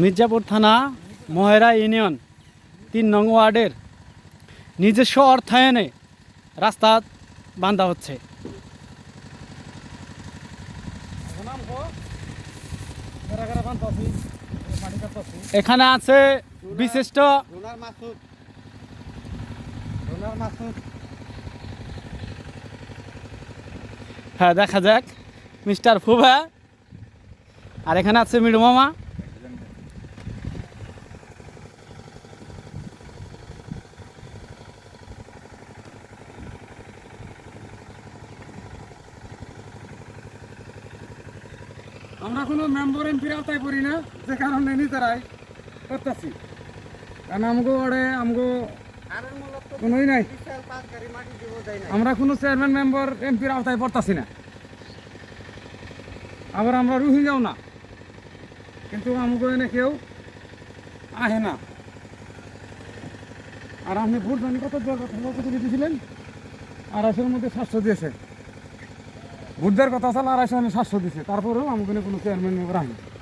মির্জাপুর থানা মহেরা ইউনিয়ন তিন নং ওয়ার্ডের নিজস্ব অর্থায়নে রাস্তা বান্ধা হচ্ছে। এখানে আছে বিশিষ্ট হ্যাঁ দেখা যাক। মিস্টার ফুবা। আর এখানে আছে মিডু মামা। আমরা কোনো মেম্বার এমপির আওতায় পড়ি না, যে কারণে নিজেরাই করতেছি। কারণ আমগো ওড়ে আমগো কোনোই নাই। আমরা কোনো চেয়ারম্যান, মেম্বার, এমপির আওতায় পড়তাছি না। আবার আমরা রোহিঙ্গাও না। কিন্তু আমগো এনে কেউ আহে না। আর আপনি ভোট জানি কত কত দিয়েছিলেন আড়াইশোর মধ্যে সাতশো দিয়েছে। দেওয়ার কথা আছে আড়াইশো সাতশো দিচ্ছে তারপরেও আমি কোনো চেয়ারম্যান আহে